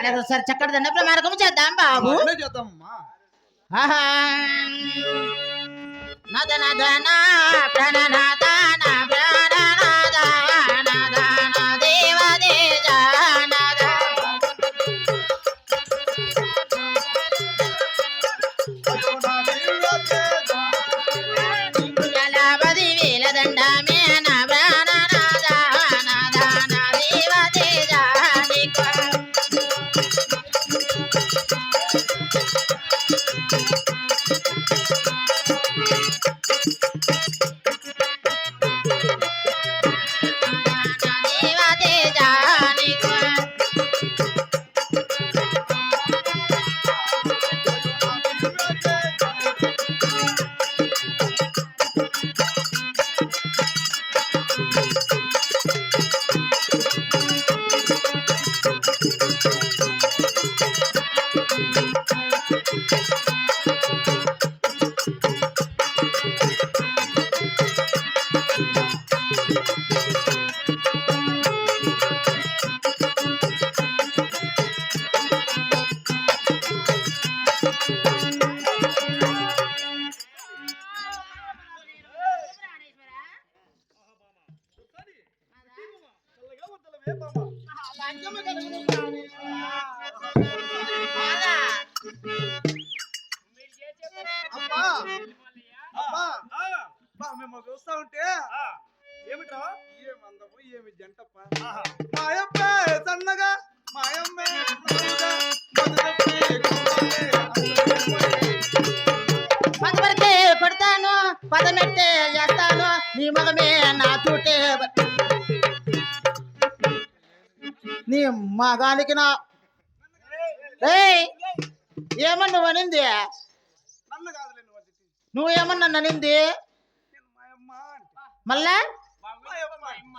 అలాగే ఒకసారి చక్కటి దండ ప్రమాణకం చేద్దాం బాబు. నా ప్రాణ నాద నా మేము చూస్తా ఉంటే ఏమిట్రా ఏమి అందము ఏమి జంటప్ప. మాయమ్మే సన్నగా మాయమ్మే పదవరకే కొడతాను పదమెట్టే చేస్తాను నీ మగమే నా తూటే నీ మగానికి నా ఏయ్ ఏమన్నా అనింది? నువ్వు అది ఏమన్నా మళ్ళా?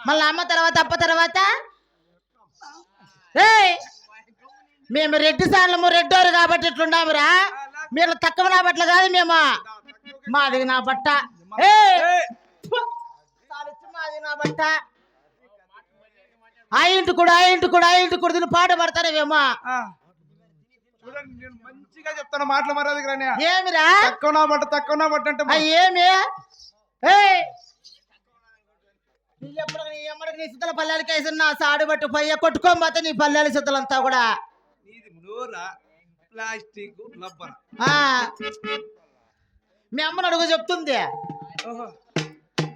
మళ్ళా అమ్మ తర్వాత అప్ప తర్వాత? మేము రెడ్డి సార్లము రెడ్డోరు కాబట్టి ఇట్లున్నామురా మీరు తక్కువ నా బట్టలు కాదు మేము? మాది నా బట్ట. మాది నా బట్ట. ఆ ఇంటి కూడా ఆ ఇంటి కూడా ఆ ఇంటి కూడా దీన్ని పాట పడతారేమో. చూడండి నేను మంచిగా చెప్తాను మాటలు మర్యాదకి రాని ఏమిరా? తక్కువ నా బట్ట తక్కువ నా బట్ట అంటే ఏమి? ఏయ్! నీ ఎప్పుడు నీ ఎమ్మడికి నీ సిద్ధల పల్లెలకి వేసిన నా సాడు బట్టు పయ్య కొట్టుకోకపోతే నీ పల్లెల సిద్ధలంతా కూడా. నీది నూరా ప్లాస్టిక్ రబ్బర్ మీ అమ్మను అడుగు చెప్తుంది. ఓహో.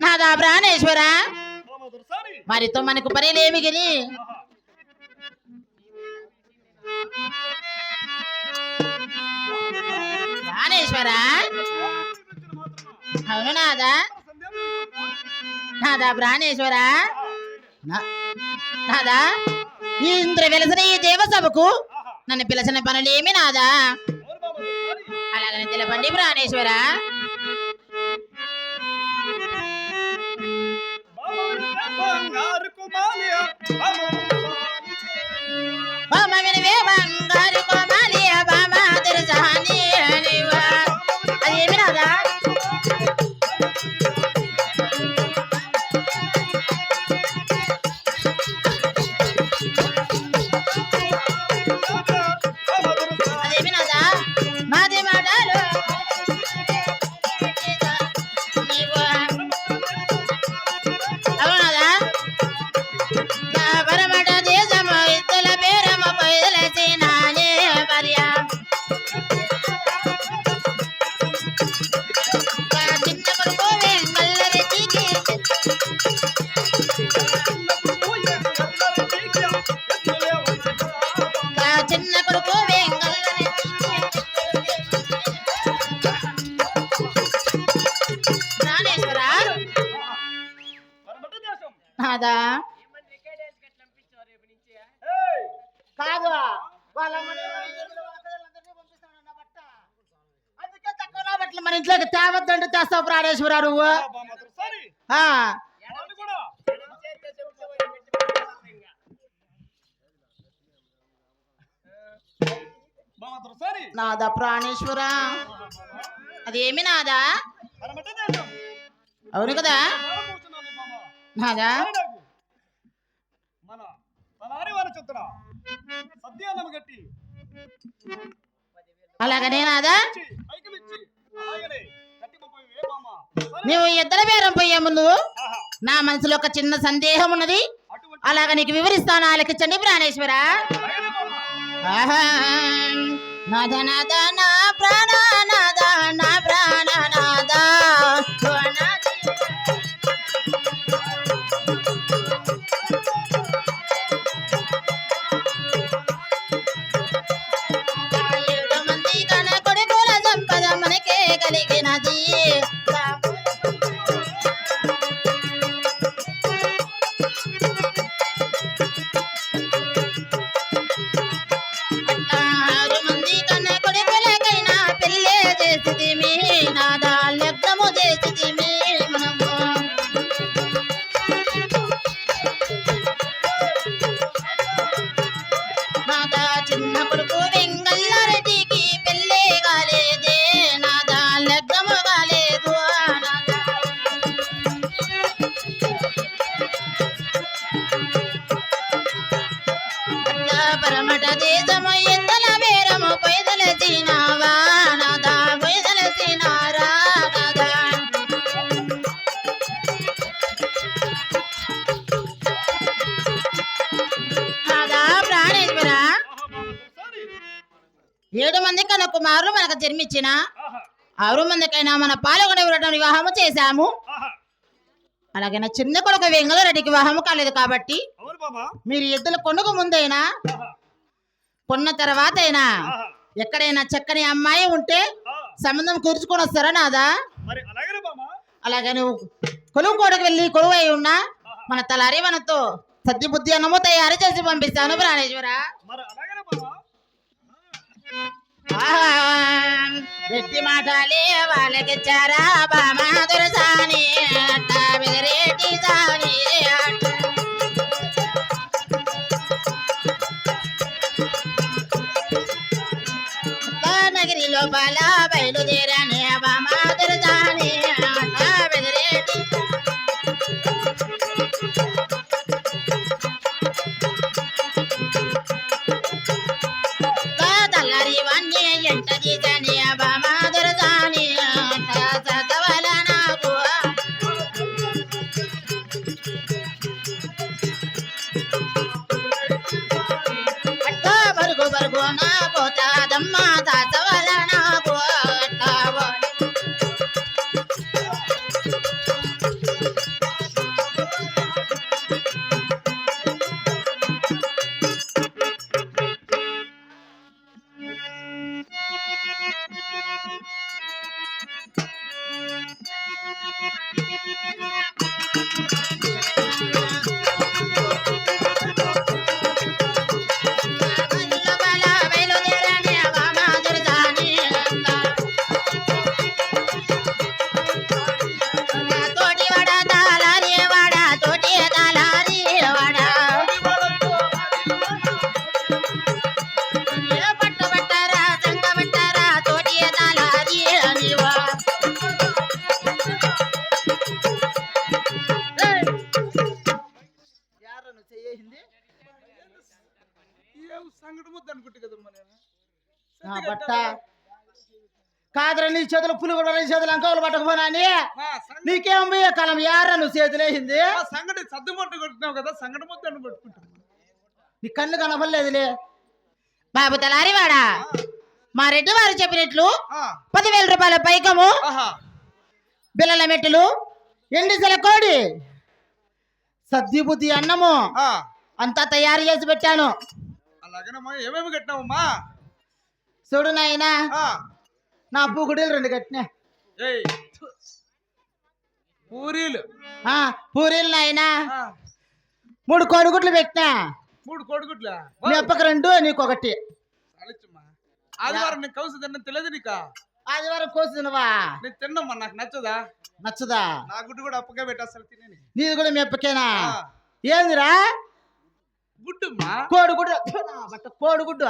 నాదా ప్రాణేశ్వర? మరితో మనకు పనిలేమి గిని? జ్ఞానేశ్వర? అవును నాదా? నాదా ప్రాణేశ్వర నాదా? ఇంద్ర వెలసిన ఈ దేవసభకు నన్ను పిలిచిన పనులేమి నాదా? అలాగని తెలపండి ప్రాణేశ్వర ప్రాణేశ్వర నువ్వు? నాదా ప్రాణేశ్వర. అదేమి నాదా? అవును కదా? నాదా? మన అలాగనే నాదా? నువ్వు ఇద్దరు బేరం పోయే ముందు ఆహా, నా మనసులో ఒక చిన్న సందేహం ఉన్నది. అలాగ నీకు వివరిస్తాను ఆలకించండి ప్రాణేశ్వర. నాద నాద నా ప్రాణ నాద నా నాద. కలిగినది. కుమారులు మనకు జన్మించిన ఆరు మందికైనా మన వివరడం వివాహము చేశాము. ఆహా. అలాగే నా చిన్న కొడుకు వెంగళరెడ్డికి వివాహము కాలేదు కాబట్టి మీరు ఎద్దుల కొనుగ ముందైనా కొన్న తర్వాత అయినా. ఎక్కడైనా చక్కని అమ్మాయి ఉంటే సంబంధం కూర్చుకొని వస్తారా నాదా? అలాగనే అలాగే నువ్వు కొలువు కోటకు వెళ్ళి కొలువు అయి ఉన్నా మన తలారి మనతో సద్ది బుద్ధి అన్నము తయారు చేసి పంపిస్తాను ప్రాణేశ్వర. అలాగనే వ్యక్తి మాటలే వాళ్ళకిచ్చారా బామా దొరసాని అట్ట బెదిరేటి సాని అట్ట. నగిరి బయలుదేరి నీ చేతులు పులి కూడా నీ చేతులు ఆ, సంగ- నీకేం పోయే కాలం? యారా నువ్వు చేతులేసింది సంగటి సద్దు మొట్టు కొట్టినావు కదా సంగటి అని పట్టుకుంటాను నీ కళ్ళు కనపడలేదులే. బాబు తలారివాడా మా రెడ్డి వారు చెప్పినట్లు పదివేల రూపాయల పైకము బిల్లల మెట్టులు ఎండిసల కోడి సద్ది బుద్ధి అన్నము అంతా తయారు చేసి పెట్టాను. అలాగేనమ్మా ఏమేమి కట్టినావమ్మా? చూడు నాయనా నా పూకుడీలు రెండు కట్టినా. పూరీలు. ఆ, పూరీలు నాయనా. మూడు కోడిగుడ్లు పెట్టినా. మూడు కోడిగుడ్లా? మీ అప్పకి రెండు నీకు ఒకటి. ఆదివారం నేను కౌసు తిన్న తెలియదు నీకా? ఆదివారం కోసి తినవా? నేను తిన్నమ్మా నాకు నచ్చదా? నచ్చదా? నా గుడ్డు కూడా అప్పగా పెట్టేస్తారు తినేని నీది కూడా మీ అప్పకేనా? ఏందిరా? గుడ్డుమ్మా? కోడిగుడ్డు. బట్ట కోడిగుడ్డు.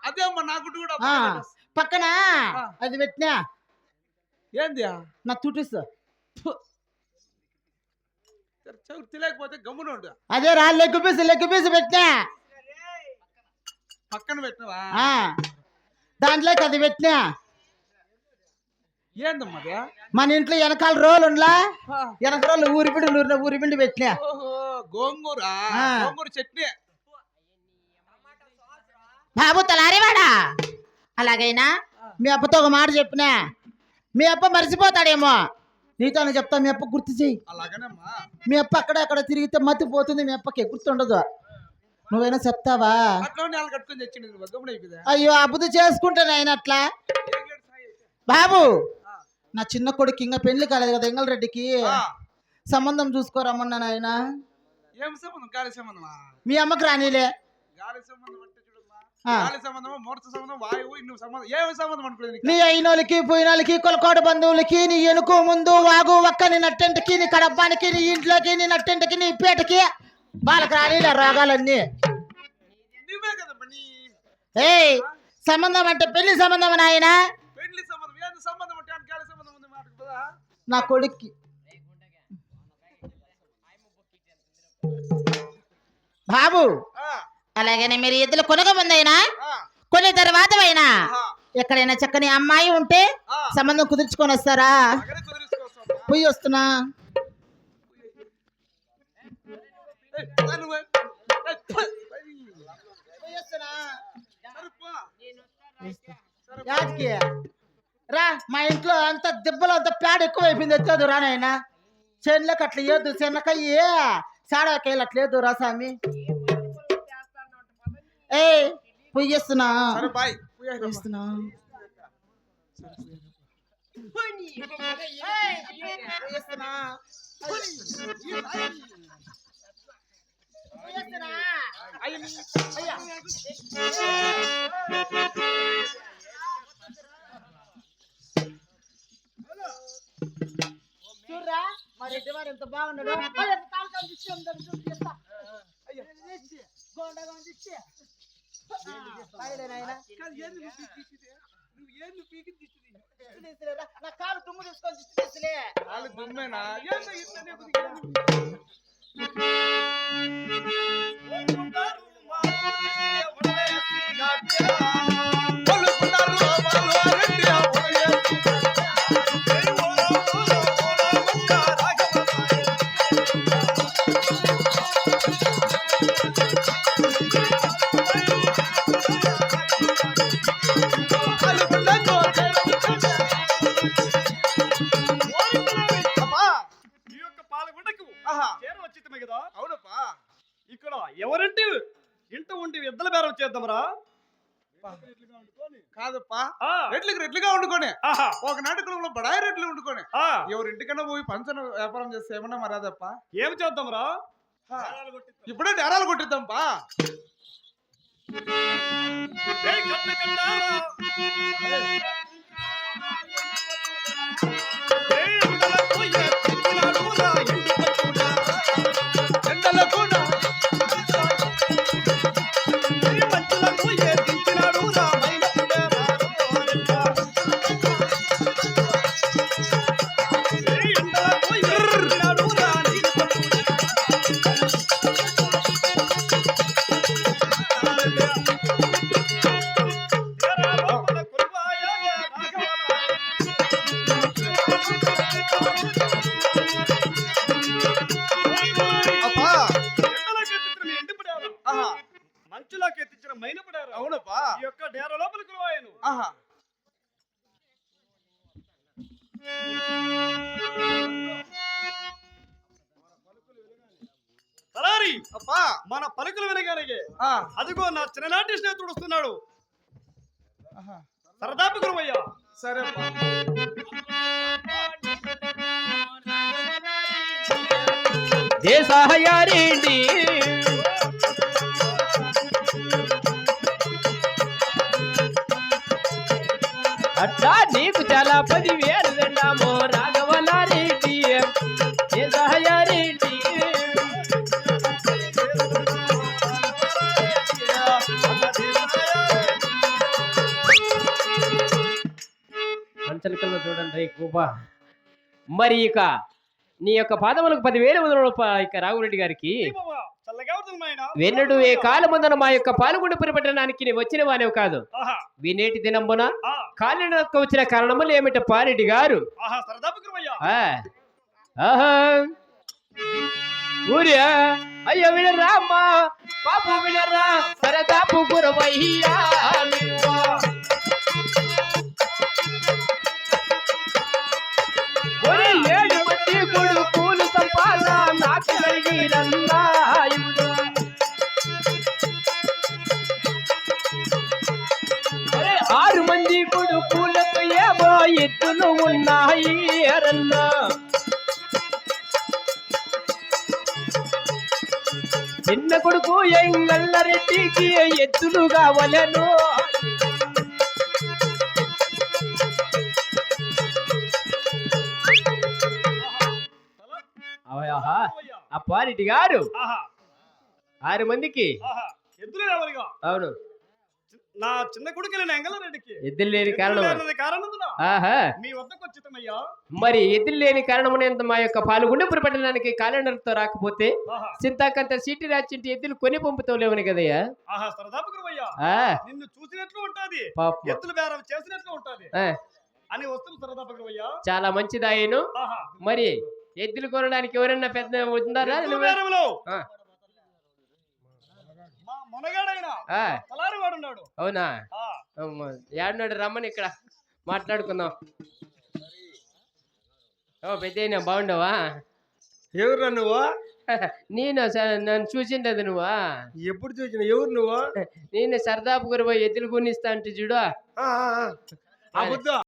అదే అమ్మా నా గుడ్డు కూడా. పక్కన. అది పెట్టినా? ఏంది? నా తుటిస్ చౌరు తెలియకపోతే గమ్మున అదే రా లెగ్ పీస్ లెగ్ పీస్ పెట్టినా? పక్కన పెట్టినవా? దాంట్లోకి అది పెట్టినా? ఏందమ్మా? మన ఇంట్లో వెనకాల రోలు ఉండలా? వెనక రోలు ఊరిపిండి నూరిన ఊరిపిండి పెట్టినా? ఓహో గోంగూర. గోంగూర చట్నీ. బాబు తలారివాడా అలాగైనా మీ అప్పతో ఒక మాట చెప్పినా? మీ అప్ప మర్చిపోతాడేమో నీతోనే చెప్తా మీ అప్ప గుర్తు చెయ్యి. అలాగేనమ్మా. మీ అప్ప అక్కడ అక్కడ తిరిగితే మతిపోతుంది మీ అప్పకి గుర్తుండదు నువ్వైనా చెప్తావా? అయ్యో అబ్బుది చేసుకుంటాను ఆయన అట్లా? బాబు నా చిన్న కొడుకు ఇంకా పెళ్ళి కాలేదు కదా ఎంగల్ రెడ్డికి సంబంధం చూసుకోరమ్మన్నాను ఆయన మీ అమ్మకి రానిలే. గాలి సంబంధం సంబంధం సంబంధం వాయువు ఇన్ని సంబంధం ఏమి సంబంధం అనుకోలేదు నీ అయినోళ్ళకి పోయినోళ్ళకి కొలకోట బంధువులకి నీ ఎనుకు ముందు వాగు ఒక్క నీ నట్టెంటకి నీ కడబ్బానికి నీ ఇంట్లోకి నీ నట్టెంటకి నీ పేటకి వాళ్ళకి రానిలే రోగాలన్నీ. నువ్వే కదమ్మా నీ ఏయ్ సంబంధం అంటే పెళ్ళి సంబంధం నాయన పెళ్ళి సంబంధం ఏంది సంబంధం అంటే సంబంధం ఉంది మాటకు కదా? నా కొడుక్కి. బాబు ఆ, అలాగనే మీరు ఇద్దరు కొనక ముందైనా కొన్ని తర్వాత అయినా ఆ, ఎక్కడైనా చక్కని అమ్మాయి ఉంటే. సంబంధం కుదుర్చుకొని వస్తారా? అలాగనే కుదిరించుకోవచ్చమ్మా. పోయి వస్తున్నా. రా మా ఇంట్లో అంత దెబ్బలు అంత ప్యాడ్ ఎక్కువ అయిపోయింది ఎత్తదు రా నాయన చేనులోకి అట్లా ఏదు శనకయ్యి సాడకాయలు రా స్వామి పొయ్యేస్తున్నా పొయ్యేస్తున్నా. పొయ్యేస్తున్నా. అయ్యా. చూడరా మా రెడ్డి వారు ఎంత బాగున్నాడు అయ్య, కాలు కాలు దిష్టి ఉందని చూడు, తీస్తా. నా కాలు దుమ్ము తీసుకొని దిష్టి తీసిలే. కాలు దుమ్మేనా? ఏందో ఎవరింటికన్నా పోయి పంచన వ్యాపారం చేస్తే ఏమన్నా మరాదప్ప? ఏం చేద్దామరా ఇప్పుడే నేరాలు కొట్టిద్దాంపా ఏయ్ కట్ట మన పలుకులు వినగానే అదిగో నా చిన్ననాటి స్నేహితుడు వస్తున్నాడు. సరదాపు గురువయ్యా. సరే. అప్పా దేశహయారేంటి అట్లా నీకు చాలా పదివేలు వెళ్ళాము మంచలికల్లో చూడండి గోపా మరి ఇక నీ యొక్క పాదములకు పదివేలు వదలడం ఇక రాఘవరెడ్డి గారికి. వెన్నడు ఏ కాలముందన మా యొక్క పాల్గొండ పట్టణానికి నీ వచ్చిన వానేవు కాదు. వినేటి దినంబున కాలినకు వచ్చిన కారణములు ఏమిట పారెడ్డి గారు. ఊరియా అయ్యో వినరా పాపు వినరా సరదాపు గురవయ్యా గురవయ్యా. ఆ పాలిటి గారు. ఆహా. ఆరు మందికి. ఆహా ఎద్దులే రావాలిగా అవును. నా చిన్న కొడుకు ఎంగళరెడ్డికి. ఎద్దులు లేని కారణం. కారణం మీ వద్దకు వచ్చితమయ్యా? మరి ఎద్దులు లేని కారణమునంత మా యొక్క పాల్గొండపురి పట్టణానికి క్యాలెండర్తో రాకపోతే చింతాకంత సీటీ రాచింటి ఎద్దులు కొని పంపుతావు లేవని కదయ్యా? ఆహా నిన్ను చూసినట్లు ఉంటది. ఎత్తులు బేరం చేసినట్లు ఉంటది. అని వస్తువు సరదాపు గురవయ్యా. చాలా మంచిదాయను మరి ఎద్దులు కొనడానికి ఎవరన్నా పెద్ద ఉన్నారా ఎద్దుల నువ్వే? బేరంలో ఆ, మా మునగాడైన ఆ, తలారి వాడున్నాడు అవునా? ఆ. అమ్మ, ఏడున్నాడు రమ్మని ఇక్కడ మాట్లాడుకుందాం. ఓ పెద్ద బాగుండవా? ఎవరు నువ్వు? నేను నన్ను చూసిండదు నువ్వా? ఎప్పుడు చూసిన? ఎవరు నువ్వు? నేను సరదాపు గురు ఎద్దులు కొనిస్తా అంటే చూడు.